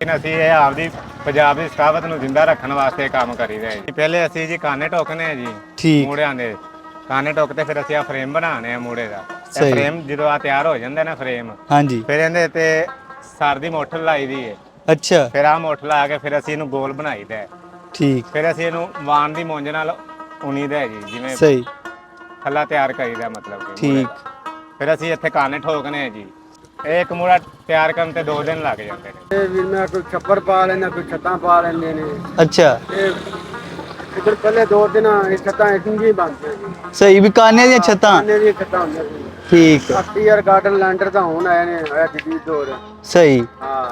ਲੇਕਿਨ ਅਸੀਂ ਇਹ ਆਪਦੀ ਪੰਜਾਬ ਦੀ ਸਕਾਵਤ ਨੂੰ ਜ਼ਿੰਦਾ ਰੱਖਣ ਵਾਸਤੇ ਕੰਮ ਕਰੀ ਰਹੇ ਜੀ। ਪਹਿਲੇ ਅਸੀਂ ਜੀ ਕਾਨੇ ਟੋਕਨੇ ਆ ਜੀ ਠੀਕ। ਮੂੜਿਆਂ ਦੇ। ਕਾਨੇ ਟੋਕ ਤੇ ਫਿਰ ਅਸੀਂ ਆ ਫਰੇਮ ਬਣਾਉਣੇ ਆ ਮੂੜੇ ਦਾ। ਸਹੀ। ਇਹ ਫਰੇਮ ਜਦੋਂ ਆ ਤਿਆਰ ਹੋ ਜਾਂਦਾ ਨਾ ਫਰੇਮ ਹਾਂਜੀ। ਫਿਰ ਇਹਦੇ ਤੇ ਸਰ ਦੀ ਮੋਠਲ ਲਾਈ ਦੀ ਹੈ ਅੱਛਾ। ਫਿਰ ਆ ਮੋਠਲ ਲਾ ਕੇ ਫਿਰ ਅਸੀਂ ਇਹਨੂੰ ਗੋਲ ਬਣਾਈਦਾ ਹੈ। ਠੀਕ। ਫਿਰ ਅਸੀਂ ਇਹਨੂੰ ਵਾਣ ਦੀ ਮੁੰਜ ਨਾਲ ਉਣੀਦਾ ਹੈ ਜੀ ਜਿਵੇਂ ਸਹੀ। ਥੱਲਾ ਤਿਆਰ ਕਰੀਦਾ ਮਤਲਬ ਕਿ ਠੀਕ। ਫਿਰ ਅਸੀਂ ਇੱਥੇ ਕਾਨੇ ਠੋਕਨੇ ਆ ਜੀ। ਇੱਕ ਮੂੜਾ ਤਿਆਰ ਕਰਨ ਤੇ 2 ਦਿਨ ਲੱਗ ਜਾਂਦੇ ਨੇ। ਇਹ ਵੀਰ ਮੈਂ ਕੋਈ ਛੱਪਰ ਪਾ ਲੈਂਦਾ ਕੋਈ ਛੱਤਾਂ ਪਾ ਲੈਂਦੇ ਨੇ। ਅੱਛਾ। ਇਹ ਇਧਰ ਪਹਿਲੇ ਦੋ ਦਿਨ ਇਹ ਛੱਤਾਂ ਇੰਗੀ ਬਣਦੀਆਂ ਜੀ ਸਹੀ ਵੀ ਕਾਨੇ ਦੀਆਂ ਛੱਤਾਂ? ਆਨੇ ਦੀਆਂ ਛੱਤਾਂ ਹੁੰਦੀਆਂ ਸੀ ਠੀਕ। ਅੱਟੀ ਯਾਰ ਗਾਰਡਨ ਲੈਂਡਰ ਤਾਂ ਹੁਣ ਆਏ ਨੇ ਇਹ ਜਦੀਦ ਦੌਰ ਸਹੀ। ਹਾਂ।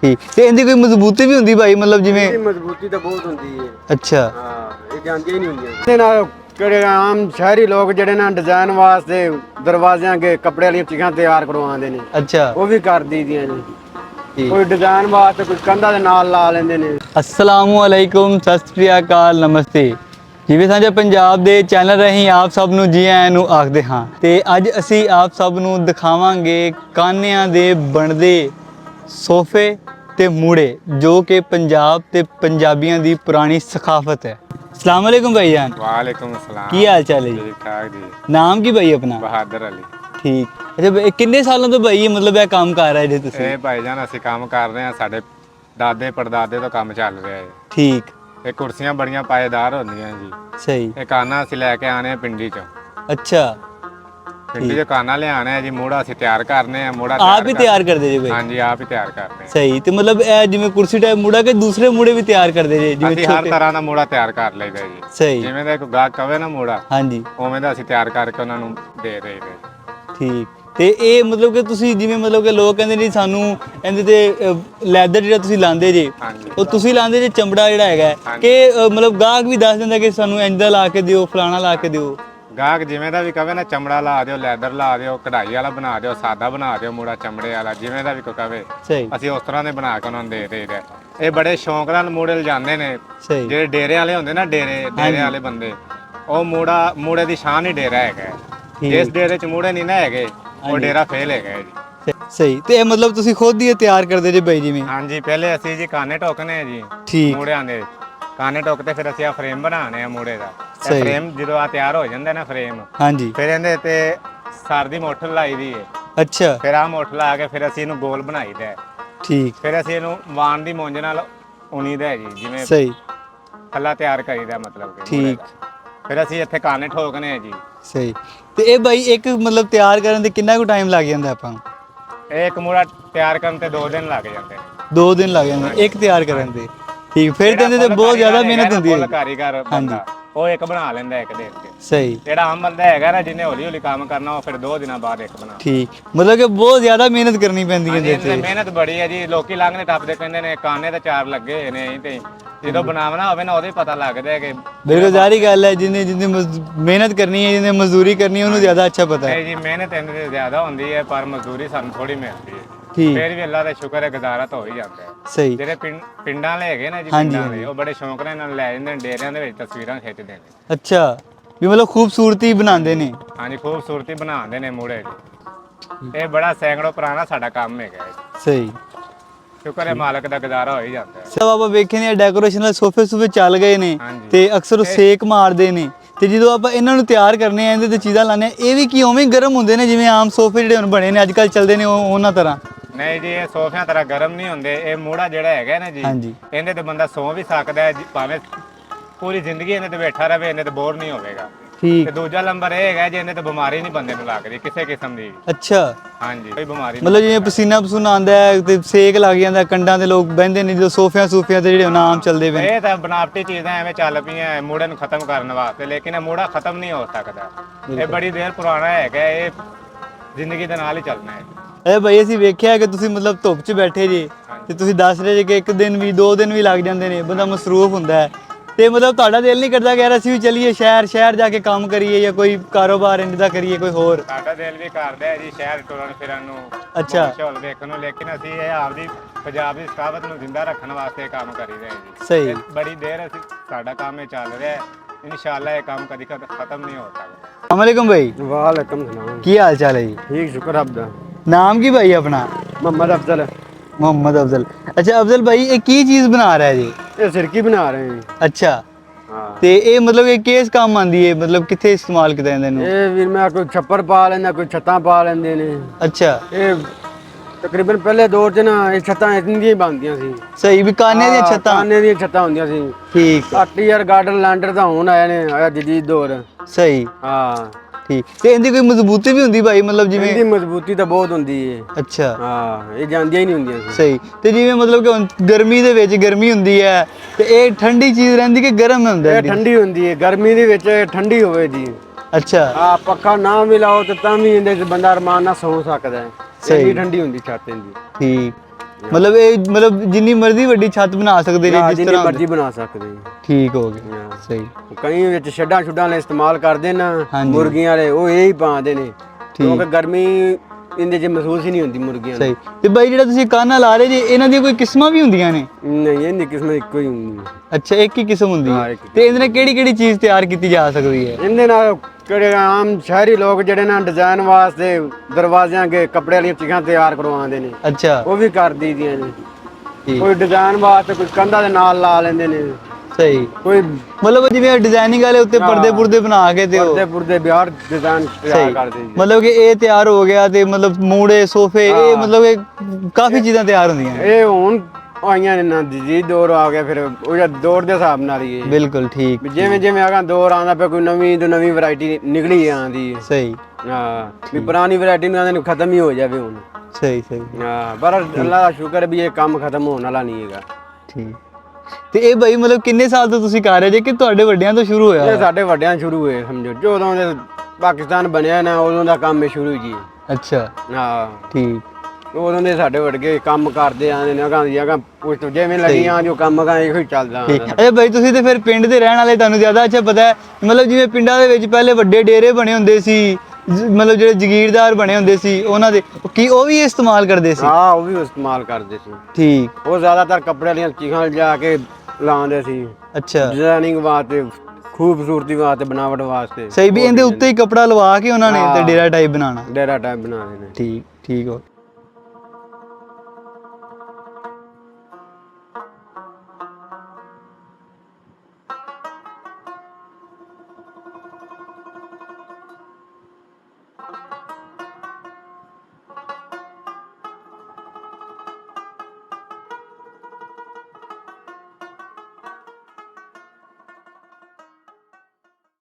ਠੀਕ। ਤੇ ਇਹਦੀ ਕੋਈ ਮਜ਼ਬੂਤੀ ਵੀ ਹੁੰਦੀ ਭਾਈ ਮਤਲਬ ਜਿਵੇਂ ਇਹਦੀ ਮਜ਼ਬੂਤੀ ਤਾਂ ਬਹੁਤ ਹੁੰਦੀ ਹੈ ਅੱਛਾ। ਹਾਂ ਇਹ ਜਾਂਦੀਆਂ ਹੀ ਨਹੀਂ ਹੁੰਦੀਆਂ। ਇਹਦੇ ਨਾਲ ਕਿਹੜੇ ਆਮ ਸ਼ਹਿਰੀ ਲੋਕ ਜਿਹੜੇ ਨਾ ਡਿਜ਼ਾਈਨ ਵਾਸਤੇ ਦਰਵਾਜ਼ਿਆਂ ਅੱਗੇ ਕੱਪੜੇ ਵਾਲੀਆਂ ਚੀਜ਼ਾਂ ਤਿਆਰ ਕਰਵਾਉਂਦੇ ਨੇ। ਅੱਛਾ। ਉਹ ਵੀ ਕਰ ਦਈਦੀਆਂ ਜੀ ਠੀਕ। ਕੋਈ ਡਿਜ਼ਾਈਨ ਵਾਸਤੇ ਕੋਈ ਕੰਧਾਂ ਦੇ ਨਾਲ ਲਾ ਲੈਂਦੇ ਨੇ। ਅਸਲਾਮੁ ਅਲੈਕੁਮ ਸਤਿ ਸ੍ਰੀ ਅਕਾਲ ਨਮਸਤੇ। ਜਿਵੇਂ ਸਾਂਝਾ ਪੰਜਾਬ ਦੇ ਚੈਨਲ ਰਾਹੀਂ ਆਪ ਸਭ ਨੂੰ ਜੀ ਆਇਆਂ ਨੂੰ ਆਖਦੇ ਹਾਂ। ਤੇ ਅੱਜ ਅਸੀਂ ਆਪ ਸਭ ਨੂੰ ਦਿਖਾਵਾਂਗੇ ਕਾਨਿਆਂ ਦੇ ਬਣਦੇ ਸੋਫੇ ਤੇ ਮੂੜੇ ਜੋ ਕਿ ਪੰਜਾਬ ਤੇ ਪੰਜਾਬੀਆਂ ਦੀ ਪੁਰਾਣੀ ਸਖਾਫਤ ਹੈ। ਅਸਲਾਮ ਅਲੈਕੁਮ ਭਾਈਜਾਨ ਵਾਲੇਕੁਮ ਅਸਲਾਮ। ਕੀ ਹਾਲ ਚਾਲ ਹੈ ਜੀ? ਠੀਕ ਠਾਕ ਜੀ। ਨਾਮ ਕੀ ਭਾਈ ਆਪਣਾ? ਬਹਾਦਰ ਅਲੀ। ਠੀਕ। ਅੱਛਾ ਭਾਈ, ਕਿੰਨੇ ਸਾਲਾਂ ਤੋਂ ਭਾਈ ਇਹ ਮਤਲਬ ਇਹ ਕੰਮ ਕਰ ਰਹੇ ਜੇ ਤੁਸੀਂ? ਇਹ ਭਾਈਜਾਨ ਅਸੀਂ ਕੰਮ ਕਰ ਰਹੇ ਹਾਂ ਸਾਡੇ ਦਾਦੇ ਪੜਦਾਦੇ ਤੋਂ ਕੰਮ ਚੱਲ ਰਿਹਾ ਹੈ। ਠੀਕ। ਇਹ ਕੁਰਸੀਆਂ ਬੜੀਆਂ ਪਾਏਦਾਰ ਹੁੰਦੀਆਂ ਜੀ। ਸਹੀ। ਇਹ ਕਾਨਾ ਅਸੀਂ ਲੈ ਕੇ ਆਣੇ ਆ ਪਿੰਡੀ ਚੋਂ। ਅੱਛਾ। ਚੋਂ ਕਾਨਾ ਲਿਆਣਾ ਹੈ ਜੀ ਮੋੜਾ ਅਸੀਂ ਤਿਆਰ ਕਰਨੇ ਆ ਮੋੜਾ ਆਪ ਹੀ ਤਿਆਰ ਕਰਦੇ ਜੇ ਭਾਈ ਹਾਂਜੀ ਆਪ ਹੀ ਤਿਆਰ ਕਰਦੇ ਸਹੀ ਤੇ ਮਤਲਬ ਇਹ ਜਿਵੇਂ ਕੁਰਸੀ ਟਾਈਪ ਮੁੜਾ ਕੇ ਦੂਸਰੇ ਮੁੜੇ ਵੀ ਤਿਆਰ ਕਰਦੇ ਜੇ ਜਿਵੇਂ ਅਸੀਂ ਹਰ ਤਰ੍ਹਾਂ ਦਾ ਮੋੜਾ ਤਿਆਰ ਕਰ ਲਈਦਾ ਜੀ। ਸਹੀ। ਜਿਵੇਂ ਦਾ ਕੋਈ ਗਾਹਕ ਕਵੇ ਨਾ ਮੋੜਾ ਹਾਂਜੀ। ਉਵੇਂ ਦਾ ਅਸੀਂ ਤਿਆਰ ਕਰਕੇ ਉਹਨਾਂ ਨੂੰ ਦੇ ਦੇਈਦਾ ਠੀਕ। ਤੇ ਇਹ ਮਤਲਬ ਕਿ ਤੁਸੀਂ ਜਿਵੇਂ ਮਤਲਬ ਕਿ ਲੋਕ ਕਹਿੰਦੇ ਨੇ ਸਾਨੂੰ ਇਹਦੇ ਤੇ ਲੈਦਰ ਜਿਹੜਾ ਤੁਸੀਂ ਲਾਉਂਦੇ ਜੇ ਉਹ ਤੁਸੀਂ ਲਾਉਂਦੇ ਜੇ ਚਮੜਾ ਜਿਹੜਾ ਹੈਗਾ। ਕਿ ਮਤਲਬ ਗਾਹਕ ਵੀ ਦੱਸ ਦਿੰਦਾ ਕਿ ਸਾਨੂੰ ਇੰਜ ਦਾ ਲਾ ਕੇ ਦਿਓ ਫਲਾਣਾ ਲਾ ਕੇ ਦਿਓ। ਗਾਹਕ ਜਿਵੇਂ ਦਾ ਵੀ ਕਵੇ ਨਾ ਚਮੜਾ ਲਾ ਦਿਓ ਲੈਦਰ ਲਾ ਦਿਓ ਕਢਾਈ ਵਾਲਾ ਬਣਾ ਦਿਓ ਸਾਦਾ ਬਣਾ ਦਿਓ ਮੋੜਾ ਚਮੜੇ ਵਾਲਾ ਜਿਵੇਂ ਦਾ ਵੀ ਕੋਈ ਕਵੇ ਸਹੀ। ਅਸੀਂ ਉਸ ਤਰ੍ਹਾਂ ਦੇ ਬਣਾ ਕੇ ਉਹਨਾਂ ਨੂੰ ਦੇ ਦੇਈਦਾ ਇਹ ਬੜੇ ਸ਼ੌਂਕ ਨਾਲ ਮੋੜੇ ਲਿਜਾਂਦੇ ਨੇ। ਸਹੀ। ਜਿਹੜੇ ਡੇਰੇ ਵਾਲੇ ਹੁੰਦੇ ਨਾ ਡੇਰੇ ਡੇਰੇ ਵਾਲੇ ਬੰਦੇ ਉਹ ਮੋੜਾ ਮੋੜੇ ਦੀ ਸ਼ਾਨ ਹੀ ਡੇਰਾ ਹੈਗਾ। ਜਿਸ ਡੇਰੇ 'ਚ ਮੋੜੇ ਨਹੀਂ ਨਾ ਹੈਗੇ ਉਹ ਡੇਰਾ ਫੇਲ ਹੈਗਾ ਜੀ। ਸਹੀ। ਤੇ ਇਹ ਮਤਲਬ ਤੁਸੀਂ ਖੁਦ ਹੀ ਇਹ ਤਿਆਰ ਕਰਦੇ ਜੇ ਭਾਈ ਜਿਵੇਂ? ਹਾਂਜੀ ਪਹਿਲੇ ਅਸੀਂ ਜੀ ਕਾਨੇ ਟੋਕਨੇ ਜੀ ਠੀਕ। ਮੋੜਿਆਂ ਦੇ। ਕਾਨੇ ਟੋਕ ਤੇ ਫਿਰ ਅਸੀਂ ਆ ਫਰੇਮ ਬਣਾਉਣੇ ਆ ਮੋੜੇ ਦਾ। ਸਹੀ। ਫਰੇਮ ਜਦੋਂ ਆ ਤਿਆਰ ਹੋ ਜਾਂਦਾ ਨਾ ਫਰੇਮ ਹਾਂਜੀ। ਫਿਰ ਇਹਦੇ ਤੇ ਸਰ ਦੀ ਮੋਠਲ ਲਾਈ ਦੀ ਹੈ ਅੱਛਾ। ਫਿਰ ਆ ਮੋਠਲ ਲਾ ਕੇ ਫਿਰ ਅਸੀਂ ਇਹਨੂੰ ਗੋਲ ਬਣਾਈਦਾ ਹੈ। ਠੀਕ। ਫਿਰ ਅਸੀਂ ਇਹਨੂੰ ਵਾਣ ਦੀ ਮੁੰਜ ਨਾਲ ਉਣੀਦਾ ਹੈ ਜੀ ਜਿਵੇਂ ਸਹੀ। ਥੱਲਾ ਤਿਆਰ ਕਰੀਦਾ ਮਤਲਬ ਕਿ ਠੀਕ। ਦਾ। ਫਿਰ ਅਸੀਂ ਇੱਥੇ ਕਾਨੇ ਠੋਕਨੇ ਆ ਜੀ। ਸਹੀ। ਤੇ ਇਹ ਭਾਈ ਇੱਕ ਮਤਲਬ ਤਿਆਰ ਕਰਨ ਦੇ ਕਿੰਨਾ ਕੁ ਟਾਈਮ ਲੱਗ ਜਾਂਦਾ ਆਪਾਂ ਨੂੰ? ਇਹ ਇੱਕ ਮੂੜਾ ਤਿਆਰ ਕਰਨ ਤੇ 2 ਦਿਨ ਲੱਗ ਜਾਂਦੇ। ਨੇ ਦੋ ਦਿਨ ਲੱਗ ਜਾਂਦੇ ਇੱਕ ਤਿਆਰ ਕਰਨ ਦੇ। ਠੀਕ। ਫਿਰ ਤੇ ਇਹਦੇ ਤੇ ਬਹੁਤ ਜ਼ਿਆਦਾ ਮਿਹਨਤ ਹੁੰਦੀ ਹੈ ਕਾਰੀਗਰ ਬੰਦਾ। ਉਹ ਇੱਕ ਬਣਾ ਲੈਂਦਾ ਇੱਕ ਦਿਨ ਸਹੀ। ਜਿਹੜਾ ਆਮ ਬੰਦਾ ਹੈਗਾ ਨਾ ਜਿਹਨੇ ਹੌਲੀ ਹੌਲੀ ਕੰਮ ਕਰਨਾ ਉਹ ਫਿਰ 2 ਦਿਨਾਂ ਬਾਅਦ ਇੱਕ ਬਣਾ ਠੀਕ। ਮਤਲਬ ਕਿ ਬਹੁਤ ਜ਼ਿਆਦਾ ਮਿਹਨਤ ਕਰਨੀ ਪੈਂਦੀ ਹੈ ਇਹਦੇ ਤੇ। ਮਿਹਨਤ ਬੜੀ ਹੈ ਜੀ। ਲੋਕੀ ਲੰਘਦੇ ਟੱਪਦੇ ਕਹਿੰਦੇ ਨੇ ਕਾਨੇ ਤੇ ਚਾਰ ਲੱਗੇ ਹੋਏ ਨੇ ਅਸੀਂ ਤੇ। ਜਦੋਂ ਬਣਾਵਣਾ ਹੋਵੇ ਨਾ ਉਹਦੇ ਪਤਾ ਲੱਗਦਾ ਹੈ ਕਿ ਬਿਲਕੁਲ ਜ਼ਾਰੀ ਗੱਲ ਹੈ ਜਿੰਨੇ ਜਿੰਨੇ ਮਜ਼- ਮਿਹਨਤ ਕਰਨੀ ਹੈ ਜਿਹਨੇ ਮਜ਼ਦੂਰੀ ਕਰਨੀ ਹੈ ਉਹਨੂੰ ਜ਼ਿਆਦਾ ਅੱਛਾ ਪਤਾ ਹੈ। ਇਹ ਜੀ ਮਿਹਨਤ ਇਹਨਾਂ ਦੀ ਜ਼ਿਆਦਾ ਹੁੰਦੀ ਹੈ ਪਰ ਮਜ਼ਦੂਰੀ ਸਾਨੂੰ ਥੋੜੀ ਮਿਲਦੀ ਹੈ। ਠੀਕ। ਫਿਰ ਵੀ ਅੱਲਾ ਦਾ ਸ਼ੁਕਰ ਹੈ ਗੁਜ਼ਾਰਾ ਤਾਂ ਹੋ ਹੀ ਜਾਂਦਾ ਹੈ। ਸਹੀ। ਜਿਹੜੇ ਪਿੰਡ- ਵਾਲੇ ਹੈਗੇ ਨਾ ਜੀ ਪਿੰਡਾਂ ਦੇ ਉਹ ਬੜੇ ਸ਼ੌਂਕ ਨਾਲ ਇਹਨਾਂ ਨੂੰ ਲੈ ਜਾਂਦੇ ਨੇ ਡੇਰਿਆਂ ਦੇ ਵਿੱਚ ਤਸਵੀਰਾਂ ਖਿੱਚਦੇ ਨੇ। ਅੱਛਾ। ਵੀ ਮਤਲਬ ਖੂਬਸੂਰਤੀ ਬਣਾਉਂਦੇ ਨੇ। ਹਾਂਜੀ ਖੂਬਸੂਰਤੀ ਬਣਾਉਂਦੇ ਨੇ ਮੂੜੇ ਇਹ ਬੜਾ ਸੈਂਕੜੋ ਪੁਰਾਣਾ ਸਾਡਾ ਕੰਮ ਹੈਗਾ ਸਹੀ। ਸ਼ੁਕਰ ਹੈ ਮਾਲਕ ਦਾ ਗੁਜ਼ਾਰਾ ਹੋ ਹੀ ਜਾਂਦਾ ਹੈ। ਸਭ ਆਪਾਂ ਵੇਖੇ ਨੇ ਡੈਕੋਰੇਸ਼ਨ ਵਾਲੇ ਸੋਫੇ ਸੂਫੇ ਚੱਲ ਗਏ ਨੇ ਹਾਂਜੀ। ਤੇ ਅਕਸਰ ਉਹ ਸੇਕ ਮਾਰਦੇ ਨੇ। ਤੇ ਜਦੋਂ ਆਪਾਂ ਇਹਨਾਂ ਨੂੰ ਤਿਆਰ ਕਰਨੇ ਆ ਇਹਦੇ ਤੇ ਚੀਜ਼ਾਂ ਲਾਣੇ ਆ ਇਹ ਵੀ ਕੀ ਉਵੇਂ ਹੀ ਗਰਮ ਹੁੰਦੇ ਨੇ ਜਿਵੇਂ ਆਮ ਸੋਫੇ ਜਿਹੜੇ ਹੁਣ ਬਣੇ ਨੇ ਅੱਜ ਕੱਲ ਚੱਲਦੇ ਨੇ ਉਹ ਉਹਨਾਂ ਤਰ੍ਹਾਂ? ਨਹੀਂ ਜੀ ਇਹ ਸੋਫਿਆਂ ਤਰ੍ਹਾਂ ਗਰਮ ਨਹੀਂ ਹੁੰਦੇ। ਇਹ ਮੂੜਾ ਜਿਹੜਾ ਹੈਗਾ ਨਾ ਜੀ ਹਾਂਜੀ। ਇਹਦੇ ਤੇ ਬੰਦਾ ਸੌ ਵੀ ਸਕਦਾ ਹੈ ਜੀ, ਭਾਵੇਂ ਪੂਰੀ ਜ਼ਿੰਦਗੀ ਇਹਦੇ ਤੇ ਬੈਠਾ ਰਵੇ ਇਹਦੇ ਤੇ ਬੋਰ ਨਹੀਂ ਹੋਵੇਗਾ। ਠੀਕ। ਤੇ ਦੂਜਾ ਨੰਬਰ ਇਹ ਹੈਗਾ ਜੀ ਇਹਦੇ ਤੇ ਬਿਮਾਰੀ ਨਹੀਂ ਬੰਦੇ ਨੂੰ ਲੱਗਦੀ ਕਿਸੇ ਕਿਸਮ ਦੀ। ਅੱਛਾ। ਹਾਂਜੀ ਕੋਈ ਬਿਮਾਰੀ ਨਹੀਂ। ਮਤਲਬ ਜਿਵੇਂ ਪਸੀਨਾ ਪਸੂਨਾ ਆਉਂਦਾ ਹੈ ਤੇ ਸੇਕ ਲੱਗ ਜਾਂਦਾ ਕੰਡਾਂ ਦੇ ਲੋਕ ਬਹਿੰਦੇ ਨੇ ਜਦੋਂ ਸੋਫਿਆਂ ਸੂਫਿਆਂ ਤੇ ਜਿਹੜੇ ਆਮ ਚੱਲਦੇ ਪਏ ਨੇ। ਇਹ ਤਾਂ ਬਣਾਵਟੀ ਚੀਜ਼ਾਂ ਐਵੇਂ ਚੱਲ ਪਈਆਂ ਮੂੜੇ ਨੂੰ ਖਤਮ ਕਰਨ ਵਾਸਤੇ ਲੇਕਿਨ ਇਹ ਮੂੜਾ ਖਤਮ ਨਹੀਂ ਹੋ ਸਕਦਾ। ਇਹ ਬੜੀ ਦੇਰ ਪੁਰਾਣਾ ਹੈਗਾ ਇਹ ਜ਼ਿੰਦਗੀ ਦੇ ਨਾਲ ਹੀ ਚੱਲਣਾ ਹੈ। ਇਹ ਭਾਈ ਅਸੀਂ ਵੇਖਿਆ ਕਿ ਤੁਸੀਂ ਮਤਲਬ ਧੁੱਪ 'ਚ ਬੈਠੇ ਜੇ ਤੇ ਤੁਸੀਂ ਦੱਸ ਰਹੇ ਜੇ ਕਿ ਇੱਕ ਦਿਨ ਵੀ ਦੋ ਦਿਨ ਵੀ ਲੱਗ ਜਾਂਦੇ ਨੇ ਬੰਦਾ ਮਸਰੂਫ ਹੁੰਦਾ ਹੈ। ਤੇ ਮਤਲਬ ਤੁਹਾਡਾ ਦਿਲ ਨਹੀਂ ਕਰਦਾ ਕਿ ਅਸੀਂ ਵੀ ਚੱਲੀਏ ਸ਼ਹਿਰ ਸ਼ਹਿਰ ਜਾ ਕੇ ਕੰਮ ਕਰੀਏ ਜਾਂ ਕੋਈ ਕਾਰੋਬਾਰ ਇੰਜ ਦਾ ਕਰੀਏ ਕੋਈ ਹੋਰ? ਸਾਡਾ ਦਿਲ ਵੀ ਕਰਦਾ ਹੈ ਜੀ ਸ਼ਹਿਰ ਟੁਰਨ ਫਿਰਨ ਨੂੰ। ਅੱਛਾ। ਮਾਹੌਲ ਵੇਖਣ ਨੂੰ ਲੇਕਿਨ ਅਸੀਂ ਇਹ ਆਪਦੀ ਪੰਜਾਬ ਦੀ ਸਕਾਵਤ ਨੂੰ ਜ਼ਿੰਦਾ ਰੱਖਣ ਵਾਸਤੇ ਕੰਮ ਕਰੀ ਰਹੇ ਹਾਂ ਜੀ। ਸਹੀ। ਬੜੀ ਦੇਰ ਅਸੀਂ ਸਾਡਾ ਕੰਮ ਇਹ ਚੱਲ ਰਿਹਾ ਹੈ। ਇਨਸ਼ਾਅੱਲਾ ਇਹ ਕੰਮ ਕਦੀ ਖਤ- ਖਤਮ ਨਹੀਂ ਹੋ ਸਕਦਾ। ਅਮਲੇਕਮ ਭਾਈ ਵਾਲੇਕਮ ਸਲਾਮ। ਕੀ ਹਾਲ ਚਾਲ ਹੈ ਜੀ? ਠੀਕ ਸ਼ੁਕਰ ਆਪਦਾ। ਨਾਮ ਕੀ ਭਾਈ ਆਪਣਾ? ਮੁਹੰਮਦ ਅਫਜ਼ਲ। ਮੁਹੰਮਦ ਅਫਜ਼ਲ। ਅੱਛਾ ਅਫਜ਼ਲ ਭਾਈ ਇਹ ਕੀ ਚੀਜ਼ ਬਣਾ ਰਿਹਾ ਜੀ? ਇਹ ਸਿਰਕੀ ਬਣਾ ਰਹੇ ਹਾਂ ਅੱਛਾ। ਹਾਂ। ਤੇ ਇਹ ਮਤਲਬ ਇਹ ਕਿਸ ਕੰਮ ਆਂਦੀ ਹੈ? ਮਤਲਬ ਕਿੱਥੇ ਇਸਤੇਮਾਲ ਕੀਤਾ ਜਾਂਦਾ ਇਹਨੂੰ? ਇਹ ਵੀਰ ਮੈਂ ਕੋਈ ਛੱਪਰ ਪਾ ਲੈਂਦਾ ਕੋਈ ਛੱਤਾਂ ਪਾ ਲੈਂਦੇ ਨੇ। ਅੱਛਾ। ਇਹ ਤਕਰੀਬਨ ਪਹਿਲੇ ਦੌਰ 'ਚ ਨਾ ਇਹ ਛੱਤਾਂ ਇੰਨੀਆਂ ਹੀ ਬਣਦੀਆਂ ਸੀ। ਸਹੀ ਵੀ ਕਾਨੇ ਦੀਆਂ ਛੱਤਾਂ? ਕਾਨੇ ਦੀਆਂ ਛੱਤਾਂ ਹੁੰਦੀਆਂ ਸੀ। ਠੀਕ। ਘੱਟ ਯਾਰ ਗਾਰਡਨ ਲੈਂਡਰ ਤਾਂ ਹੁਣ ਆਏ ਨੇ ਆਇਆ ਜਦੀਦ ਦੌਰ। ਸਹੀ। ਹਾਂ। ਠੀਕ। ਤੇ ਇਹਦੀ ਕੋਈ ਮਜ਼ਬੂਤੀ ਵੀ ਹੁੰਦੀ ਭਾਈ ਮਤਲਬ ਜਿਵੇਂ ਇਹਦੀ ਮਜ਼ਬੂਤੀ ਤਾਂ ਬਹੁਤ ਹੁੰਦੀ ਏ। ਅੱਛਾ। ਹਾਂ ਇਹ ਜਾਂਦੀਆਂ ਹੀ ਨਹੀਂ ਹੁੰਦੀਆਂ ਸੀ। ਸਹੀ। ਤੇ ਜਿਵੇਂ ਮਤਲਬ ਕਿ ਹੁਣ ਗਰਮੀ ਦੇ ਵਿੱਚ ਗਰਮੀ ਹੁੰਦੀ ਹੈ ਤੇ ਇਹ ਠੰਡੀ ਚੀਜ਼ ਰਹਿੰਦੀ ਕਿ ਗਰਮ ਹੁੰਦਾ ਇਹ ਠੰਡੀ ਹੁੰਦੀ ਏ। ਗਰਮੀ ਦੇ ਵਿੱਚ ਇਹ ਠੰਡੀ ਹੋਵੇ ਜੀ। ਅੱਛਾ। ਆ ਪੱਖਾ ਨਾ ਵੀ ਲਾਓ ਤੇ ਤਾਂ ਵੀ ਇਹਦੇ 'ਚ ਬੰਦਾ ਅਰਮਾਨ ਨਾਲ ਸੌ ਸਕਦਾ ਹੈ ਸਹੀ। ਇੰਨੀ ਠੰਡੀ ਹੁੰਦੀ ਛੱਤ ਇਹਦੀ। ਠੀਕ। ਮਤਲਬ ਇਹ ਮਤਲਬ ਜਿੰਨੀ ਮਰਜ਼ੀ ਵੱਡੀ ਛੱਤ ਬਣਾ ਸਕਦੇ ਨੇ ਜਿਸ ਤਰ੍ਹਾਂ ਮਰਜ਼ੀ ਬਣਾ ਸਕਦੇ ਜੀ। ਠੀਕ ਹੋ ਗਿਆ। ਸਹੀ ਕਈ ਵਿੱਚ ਛੱਡਾਂ ਛੁੱਡਾਂ ਲਈ ਇਸਤੇਮਾਲ ਕਰਦੇ ਨਾ। ਮੁਰਗੀਆਂ ਵਾਲੇ ਉਹ ਇਹ ਹੀ ਪਾਉਂਦੇ ਨੇ ਕਿਉਂਕਿ ਗਰਮੀ ਇਹਦੇ 'ਚ ਮਹਿਸੂਸ ਹੀ ਨਹੀਂ ਹੁੰਦੀ ਮੁਰਗੀਆਂ ਸਹੀ। ਤੇ ਬਾਈ ਜਿਹੜਾ ਤੁਸੀਂ ਕਾਨਾ ਲਾ ਰਹੇ ਜੀ ਇਹਨਾਂ ਦੀਆਂ ਕੋਈ ਕਿਸਮਾਂ ਵੀ ਹੁੰਦੀਆਂ ਨੇ? ਨਹੀਂ ਇਹਦੀ ਕਿਸਮ ਇੱਕੋ ਹੀ ਹੁੰਦੀ ਹੈ। ਅੱਛਾ ਇੱਕ ਹੀ ਕਿਸਮ ਹੁੰਦੀ ਹਾਂ, ਹੈ ਇੱਕ ਹੀ ਤੇ ਇਹਦੇ ਨਾਲ ਕਿਹੜੀ ਕਿਹੜੀ ਚੀਜ਼ ਤਿਆਰ ਕੀਤੀ ਜਾ ਸਕਦੀ ਹੈ? ਇਹਦੇ ਨਾਲ ਕਿਹੜੇ ਆਮ ਸ਼ਹਿਰੀ ਲੋਕ ਜਿਹੜੇ ਨਾ ਡਿਜ਼ਾਈਨ ਵਾਸਤੇ ਦਰਵਾਜ਼ਿਆਂ ਅੱਗੇ ਕੱਪੜੇ ਵਾਲੀਆਂ ਚੀਜ਼ਾਂ ਤਿਆਰ ਕਰਵਾਉਂਦੇ ਨੇ। ਅੱਛਾ। ਉਹ ਵੀ ਕਰ ਦਈਦੀਆਂ ਨੇ। ਠੀਕ। ਕੋਈ ਡਿਜ਼ਾਈਨ ਵਾਸਤੇ ਕੋਈ ਕੰਧਾਂ ਦੇ ਨਾਲ ਲਾ ਲੈਂਦੇ ਨੇ। ਸਹੀ। ਕੋਈ ਮਤਲਬ ਜਿਵੇਂ ਡਿਜ਼ਾਈਨਿੰਗ ਵਾਲੇ ਉੱਤੇ ਪਰਦੇ ਪੁਰਦੇ ਬਣਾ ਕੇ ਤੇ ਉਹ। ਪਰਦੇ ਪੁਰਦੇ ਬਿਹਾਰ ਡਿਜ਼ਾਈਨ ਤਿਆਰ ਸਹੀ। ਕਰਦੇ ਜੀ ਮਤਲਬ ਕਿ ਇਹ ਤਿਆਰ ਹੋ ਗਿਆ ਤੇ ਮਤਲਬ ਮੂੜੇ ਸੋਫੇ ਇਹ ਮਤਲਬ ਇਹ ਕਾਫੀ ਚੀਜ਼ਾਂ ਤਿਆਰ ਹੁੰਦੀਆਂ ਇਹ ਹੁਣ ਆਈਆਂ ਨੇ ਨਾ ਜੀ ਦੌਰ ਆ ਗਿਆ ਫਿਰ ਉਹ ਜਾਂ ਦੌਰ ਦੇ ਹਿਸਾਬ ਨਾਲ ਹੀ ਬਿਲਕੁਲ ਠੀਕ। ਜਿਵੇਂ ਜਿਵੇਂ ਅਗਾਂ ਦੌਰ ਆਉਂਦਾ ਪਿਆ ਕੋਈ ਨਵੀਂ ਤੋਂ ਨਵੀਂ ਵੈਰਾਈਟੀ ਨਿਕਲੀ ਆਂਦੀ ਹੈ। ਸਹੀ। ਹਾਂ ਵੀ ਪੁਰਾਣੀ ਵੈਰਾਈਟੀ ਨੂੰ ਆਂਦੇ ਖਤਮ ਹੀ ਹੋ ਜਾਵੇ ਹੁਣ। ਸਹੀ ਸਹੀ। ਹਾਂ ਪਰ ਅੱਲਾ ਦਾ ਸ਼ੁਕਰ ਵੀ ਇਹ ਕੰਮ ਖਤਮ ਹੋਣ ਵਾਲਾ ਨਹੀਂ ਹੈਗਾ। ਠੀਕ। ਤੇ ਇਹ ਬਾਈ ਮਤਲਬ ਕਿੰਨੇ ਸਾਲ ਤੋਂ ਤੁਸੀਂ ਕਰ ਰਹੇ ਜੇ ਕਿ ਤੁਹਾਡੇ ਵੱਡਿਆਂ ਤੋਂ ਸ਼ੁਰੂ ਹੋਇਆ ਇਹ ਸਾਡੇ ਵੱਡਿਆਂ ਸ਼ੁਰੂ ਹੋਏ ਸਮਝੋ। ਜਦੋਂ ਦੇ ਪਾਕਿਸਤਾਨ ਬਣਿਆ ਨਾ ਉਦੋਂ ਦਾ ਕੰਮ ਇਹ ਸ਼ੁਰੂ ਜੀ ਅੱਛਾ। ਹਾਂ। ਠੀਕ। ਉਦੋਂ ਦੇ ਸਾਡੇ ਵੱਡੇ ਕੰਮ ਕਰਦੇ ਆਂਦੇ ਨੇ ਅਗਾਂ ਦੀ ਅਗਾਂ ਪੁੱਛ ਜਿਵੇਂ ਲੱਗੀਆਂ ਜੋ ਕੰਮ ਅਗਾਂ ਇਹੋ ਹੀ ਚੱਲਦਾ ਠੀਕ। ਬਾਈ ਤੁਸੀਂ ਤੇ ਫਿਰ ਪਿੰਡ ਦੇ ਰਹਿਣ ਵਾਲੇ ਤੁਹਾਨੂੰ ਜ਼ਿਆਦਾ ਅੱਛਾ ਪਤਾ ਹੈ। ਮਤਲਬ ਜਿਵੇਂ ਪਿੰਡਾਂ ਦੇ ਵਿੱਚ ਪਹਿਲੇ ਵੱਡੇ ਡੇਰੇ ਬਣੇ ਹੁੰਦੇ ਸੀ ਮਤਲਬ ਜਿਹੜੇ ਜ਼ਗੀਰਦਾਰ ਬਣੇ ਹੁੰਦੇ ਸੀ ਉਹਨਾਂ ਦੇ ਕੀ ਉਹ ਵੀ ਇਸਤੇਮਾਲ ਕਰਦੇ ਸੀ? ਹਾਂ ਉਹ ਵੀ ਇਸਤੇਮਾਲ ਕਰਦੇ ਸੀ। ਠੀਕ। ਉਹ ਜ਼ਿਆਦਾਤਰ ਕੱਪੜੇ ਵਾਲੀਆਂ ਚੀਜ਼ਾਂ ਲਿਜਾ ਕੇ ਲਾਉਂਦੇ ਸੀ। ਅੱਛਾ। ਡਿਜ਼ਾਈਨਿੰਗ ਵਾਸਤੇ ਖੂਬਸੂਰਤੀ ਵਾਸਤੇ ਬਣਾਵਟ ਵਾਸਤੇ। ਸਹੀ ਵੀ ਇਹਦੇ ਉੱਤੇ ਹੀ ਕਪੜਾ ਲਵਾ ਕੇ ਉਹਨਾਂ ਨੇ ਤੇ ਡੇਰਾ ਟਾਈਪ ਬਣਾਉਣਾ। ਡੇਰਾ ਟਾਈਪ ਬਣਾਉਂਦੇ ਨੇ ਠੀਕ ਠੀਕ ਹੋ